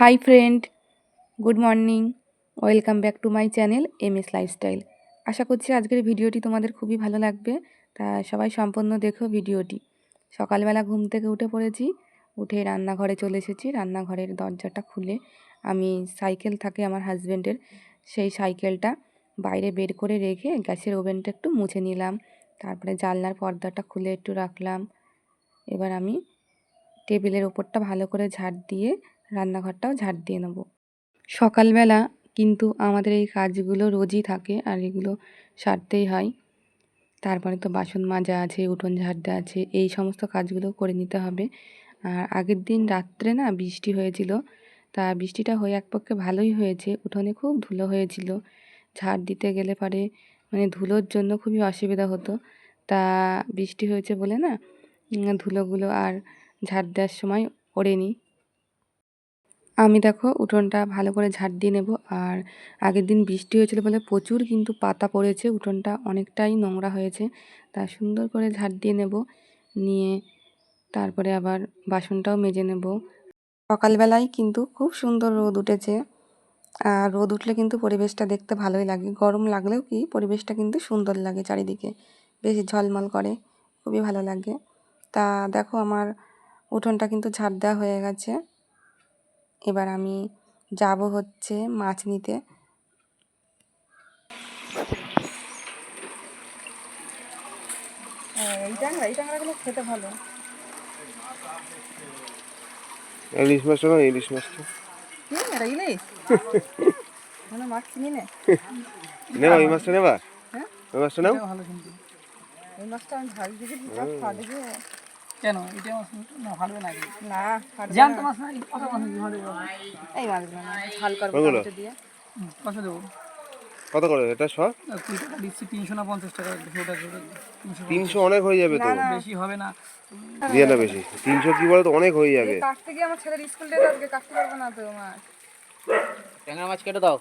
Hi friend good morning welcome back to my channel M S lifestyle আশা করছি আজকের ভিডিওটি তোমাদের খুবই ভালো লাগবে। তা সবাই সম্পূর্ণ দেখো ভিডিওটি। সকালবেলা ঘুম থেকে উঠে পড়েছি, উঠে রান্নাঘরে চলে এসেছি। রান্নাঘরের দরজাটা খুলে আমি সাইকেল থাকে আমার হাজব্যান্ডের সেই সাইকেলটা বাইরে বের করে রেখে গ্যাসের ওভেনটা একটু মুছে নিলাম। তারপরে জানলার পর্দাটা খুলে একটু রাখলাম। এবার আমি টেবিলের ওপরটা ভালো করে ঝাড় দিয়ে রান্নাঘরটাও ঝাড় দিয়ে নেব। সকালবেলা কিন্তু আমাদের এই কাজগুলো রোজই থাকে আর এগুলো সারতেই হয়। তারপরে তো বাসন মাজা আছে, উঠোন ঝাড়তে আছে, এই সমস্ত কাজগুলো করে নিতে হবে। আর আগের দিন রাত্রে না বৃষ্টি হয়েছিল, তা বৃষ্টিটা হয়ে এক পক্ষে ভালোই হয়েছে, উঠোনে খুব ধুলো হয়েছিল। ঝাড় দিতে গেলে পরে মানে ধুলোর জন্য খুবই অসুবিধা হতো। তা বৃষ্টি হয়েছে বলে না ধুলোগুলো আর ঝাড় দেওয়ার সময় ওড়েনি। আমি দেখো উঠোনটা ভালো করে ঝাড় দিয়ে নেব। আর আগের দিন বৃষ্টি হয়েছিল বলে প্রচুর কিন্তু পাতা পড়েছে, উঠোনটা অনেকটাই নোংরা হয়েছে। তা সুন্দর করে ঝাড় দিয়ে নেব, নিয়ে তারপরে আবার বাসনটাও মেজে নেব। সকালবেলায় কিন্তু খুব সুন্দর রোদ উঠেছে। আর রোদ উঠলে কিন্তু পরিবেশটা দেখতে ভালোই লাগে। গরম লাগলেও কি পরিবেশটা কিন্তু সুন্দর লাগে চারিদিকে, বেশ ঝলমল করে, খুবই ভালো লাগে। তা দেখো আমার উঠোনটা কিন্তু ঝাড় দেওয়া হয়ে গেছে। এবার আমি যাব হচ্ছে মাছ নিতে। এই ট্যাংরা এই ট্যাংরাগুলো খেতে ভালো। ইলিশ মাছটা না ইলিশ মাছটা এটা ইলিশ। কোনো মাছ চিনি না। নেবা মাছটা নেবা? হ্যাঁ? ওই মাছটা নাও। ভালো কিন্তু। এই মাছটা আমি কেন? এটা মাছ না ভালো লাগে। না জ্যান্ত মাছ না কত মাছ ভালো এই মাছগুলো না, ঝাল করব দিয়ে। কত দেবো? কত করে? এটা কুড়ি টাকা দিচ্ছি তিনশো না পঞ্চাশ টাকা দুশো টাকা তিনশো তিনশো অনেক হয়ে যাবে তো। বেশি হবে না। দিয়ে না বেশি। তিনশো কি বলো তো অনেক হয়ে যাবে। এই কাটতে গিয়ে আমার ছেলের স্কুল ডেট আজকে কাটতে পারব না তো মাছ ট্যাংরা মাছ কেটে দাও।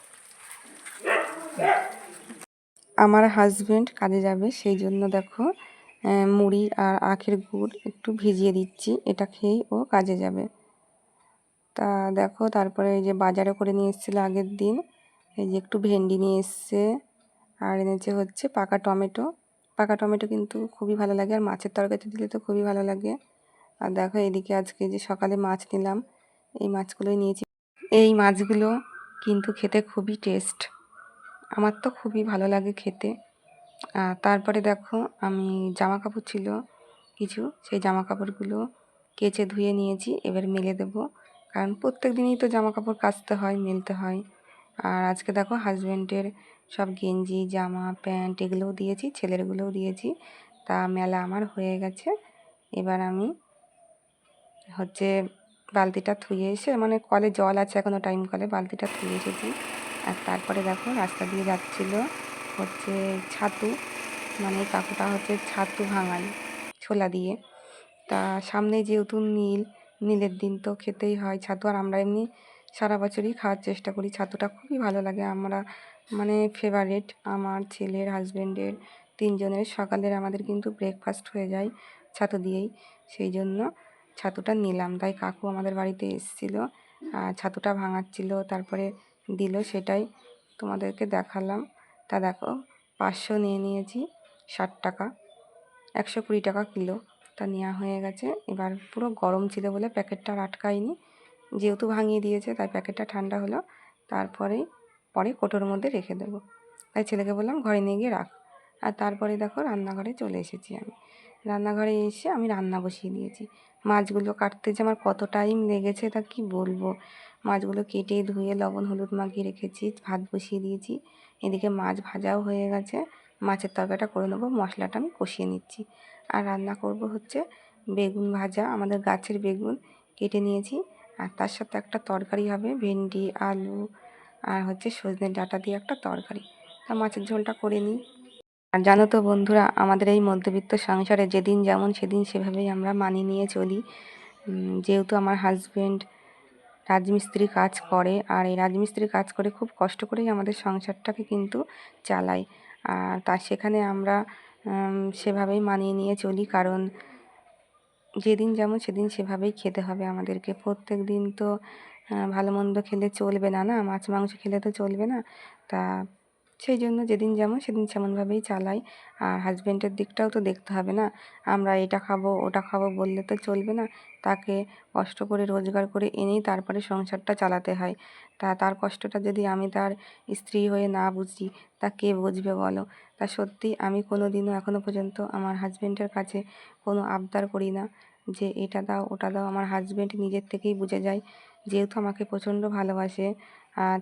আমার হাজবেন্ড কাজে যাবে সেই জন্য দেখো মুড়ি আর আখের গুড় একটু ভিজিয়ে দিচ্ছি। এটা খেয়েই ও কাজে যাবে। তা দেখো, তারপরে এই যে বাজারে করে নিয়ে এসেছিল আগের দিন। এই যে একটু ভেন্ডি নিয়ে এসছে। আর এনেছে হচ্ছে পাকা টমেটো। পাকা টমেটো কিন্তু খুবই ভালো লাগে, আর মাছের তরকারিতে দিলে তো খুবই ভালো লাগে। আর দেখো, এদিকে আজকে যে সকালে মাছ নিলাম, এই মাছগুলোই নিয়েছি। এই মাছগুলো কিন্তু খেতে খুবই টেস্ট। আমার তো খুবই ভালো লাগে খেতে। তারপরে দেখো আমি জামা কাপড় ছিল কিছু, সেই জামা কাপড়গুলো কেচে ধুয়ে নিয়েছি, এবার মেলে দেবো। কারণ প্রত্যেক দিনই তো জামা কাপড় কাচতে হয়, মেলতে হয়। আর আজকে দেখো হাজব্যান্ডের সব গেঞ্জি, জামা, প্যান্ট এগুলোও দিয়েছি, ছেলেরগুলোও দিয়েছি। তা মেলা আমার হয়ে গেছে। এবার আমি হচ্ছে বালতিটা ধুয়ে এসে মানে কলে জল আছে এখনও টাইম কলে, বালতিটা ধুয়ে এসেছি। আর তারপরে দেখো রাস্তা দিয়ে যাচ্ছিল হচ্ছে ছাতু মানে কাকুটা হচ্ছে ছাতু ভাঙাই ছোলা দিয়ে। তা সামনে যেহেতু নীল, নীলের দিন তো খেতেই হয় ছাতু, আর আমরা এমনি সারা বছরই খাওয়ার চেষ্টা করি। ছাতুটা খুবই ভালো লাগে আমরা মানে ফেভারেট আমার ছেলের হাজব্যান্ডের তিনজনের, সকালের আমাদের কিন্তু ব্রেকফাস্ট হয়ে যায় ছাতু দিয়েই। সেই জন্য ছাতুটা নিলাম। তাই কাকু আমাদের বাড়িতে এসেছিল ছাতুটা ভাঙাচ্ছিল, তারপরে দিল সেটাই তোমাদেরকে দেখালাম। তা দেখো, পাঁচশো নিয়ে নিয়েছি, ষাট টাকা। একশো কুড়ি টাকা কিলো। তা নেওয়া হয়ে গেছে। এবার পুরো গরম ছিল বলে প্যাকেটটা আটকায়নি। যেহেতু ভাঙিয়ে দিয়েছে, তাই প্যাকেটটা ঠান্ডা হলো। তারপরেই পরে কোটোর মধ্যে রেখে দেবো। তাই ছেলেকে বললাম, ঘরে নিয়ে গিয়ে রাখ। আর তারপরে দেখো, রান্নাঘরে চলে এসেছি আমি। রান্নাঘরে এসে আমি রান্না বসিয়ে দিয়েছি। মাছগুলো কাটতে যে আমার কত টাইম লেগেছে তা কি বলব? মাছগুলো কেটে ধুয়ে লবণ, হলুদ মাখিয়ে রেখেছি, ভাত বসিয়ে দিয়েছি। এদিকে মাছ ভাজাও হয়ে গেছে। মাছের তরকারিটা করে নেব, মশলাটা আমি কষিয়ে নিচ্ছি। আর রান্না করব হচ্ছে বেগুন ভাজা, আমাদের গাছের বেগুন কেটে নিয়েছি। আর তার সাথে একটা তরকারি হবে, ভেন্ডি, আলু আর হচ্ছে সজনে ডাটা দিয়ে একটা তরকারি। তা মাছের ঝোলটা করে নিই। আর জানো তো বন্ধুরা, আমাদের এই মধ্যবিত্ত সংসারে যেদিন যেমন সেদিন সেভাবেই আমরা মানিয়ে নিয়ে চলি। যেহেতু আমার হাজবেন্ড রাজমিস্ত্রি কাজ করে আর এই রাজমিস্ত্রি কাজ করে খুব কষ্ট করেই আমাদের সংসারটাকে কিন্তু চালাই আর তা সেখানে আমরা সেভাবেই মানিয়ে নিয়ে চলি কারণ যেদিন যেমন সেদিন সেভাবেই খেতে হবে আমাদেরকে। প্রত্যেক দিন তো ভালো মন্দ খেলে চলবে না না, মাছ মাংস খেলে তো চলবে না। তা সেই জন্য যেদিন যেমন সেদিন সেমনভাবেই চালাই। আর হাজব্যান্ডের দিকটাও তো দেখতে হবে না। আমরা এটা খাব, ওটা খাব বললে তো চলবে না। তাকে কষ্ট করে, রোজগার করে এনেই তারপরে সংসারটা চালাতে হয়। তা তার কষ্টটা যদি আমি তার স্ত্রী হয়ে না বুঝি, তা কে বুঝবে বলো? তা সত্যি আমি কোনো দিনও এখনও পর্যন্ত আমার হাজব্যান্ডের কাছে কোনো আবদার করি না যে এটা দাও, ওটা দাও। আমার হাজব্যান্ড নিজের থেকেই বুঝে যায়। যেহেতু আমাকে প্রচণ্ড ভালোবাসে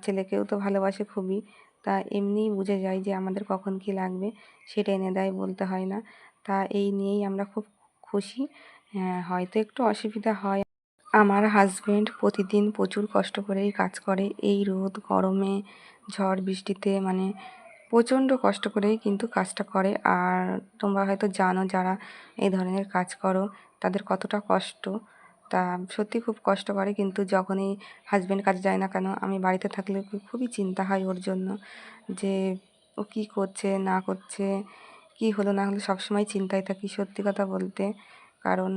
ছেলেকেও তো ভালোবাসে খুবই। তা এমনিই বুঝে যায় যে আমাদের কখন কী লাগবে সেটা এনে দেয় বলতে হয় না। তা এই নিয়েই আমরা খুব খুশি। হ্যাঁ, হয়তো একটু অসুবিধা হয়। আমার হাজব্যান্ড প্রতিদিন প্রচুর কষ্ট করেই কাজ করে। এই রোদ গরমে ঝড় বৃষ্টিতে মানে প্রচণ্ড কষ্ট করেই কিন্তু কাজটা করে। আর তোমরা হয়তো জানো যারা এই ধরনের কাজ করো তাদের কতটা কষ্ট। তা সত্যি খুব কষ্ট করে। কিন্তু যখনই হাজব্যান্ড কাজে যায় না কেন, আমি বাড়িতে থাকলে খুবই চিন্তা হয় ওর জন্য যে ও কী করছে, না করছে, কী হলো, না হলো, সবসময় চিন্তায় থাকি সত্যি কথা বলতে। কারণ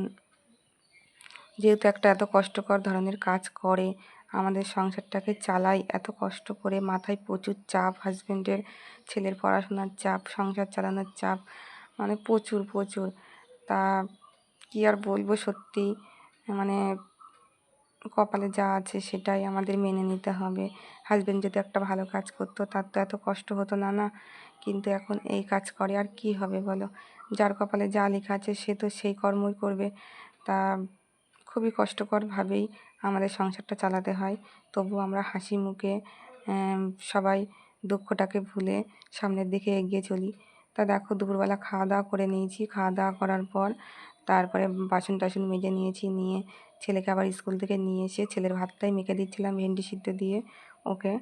যেহেতু একটা এত কষ্টকর ধরনের কাজ করে, আমাদের সংসারটাকে চালাই এত কষ্ট করে, মাথায় প্রচুর চাপ হাজব্যান্ডের ছেলের পড়াশোনার চাপ, সংসার চালানোর চাপ মানে প্রচুর প্রচুর। তা কী আর বলব সত্যি? মানে কপালে যা আছে সেটাই আমাদের মেনে নিতে হবে। হাজব্যান্ড যদি একটা ভালো কাজ করতো, তার তো এত কষ্ট হতো না না? কিন্তু এখন এই কাজ করে, আর কি হবে বলো? যার কপালে যা লেখা আছে, সে তো সেই কর্মই করবে। তা খুবই কষ্টকরভাবেই আমাদের সংসারটা চালাতে হয়। তবু আমরা হাসি মুখে সবাই দুঃখটাকে ভুলে সামনের দিকে এগিয়ে চলি। তা দেখো, দুপুরবেলা খাওয়া দাওয়া করে নিয়েছি। খাওয়া দাওয়া করার পর তারপরে বাসন টাসন মেজে নিয়েছি, নিয়ে ছেলেকে আবার স্কুল থেকে নিয়ে এসে ছেলের ভাতটাই মেখে দিচ্ছিলাম, ভেন্ডি সিদ্ধ দিয়ে ওকে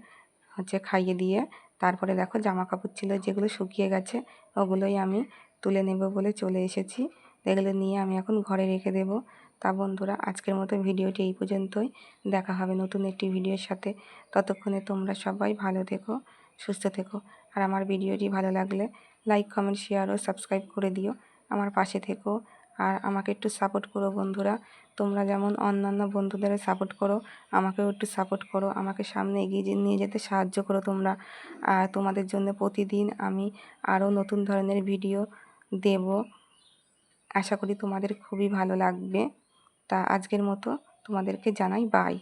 হচ্ছে খাইয়ে দিয়ে। তারপরে দেখো জামা কাপড় ছিল, যেগুলো শুকিয়ে গেছে ওগুলোই আমি তুলে নেব বলে চলে এসেছি। এগুলো নিয়ে আমি এখন ঘরে রেখে দেব। তা বন্ধুরা, আজকের মতো ভিডিওটি এই পর্যন্তই। দেখা হবে নতুন একটি ভিডিওর সাথে। ততক্ষণে তোমরা সবাই ভালো থেকো, সুস্থ থেকো। আর আমার ভিডিওটি ভালো লাগলে লাইক, কমেন্ট, শেয়ার ও সাবস্ক্রাইব করে দিও। আমার পাশে থেকো। আর আমাকে একটু সাপোর্ট করো বন্ধুরা। তোমরা যেমন অন্যান্য বন্ধুদের সাপোর্ট করো, আমাকেও একটু সাপোর্ট করো। আমাকে সামনে এগিয়ে নিয়ে যেতে সাহায্য করো তোমরা। আর তোমাদের জন্য প্রতিদিন আমি আরও নতুন ধরনের ভিডিও দেব। আশা করি তোমাদের খুবই ভালো লাগবে। তা আজকের মতো তোমাদেরকে জানাই বাই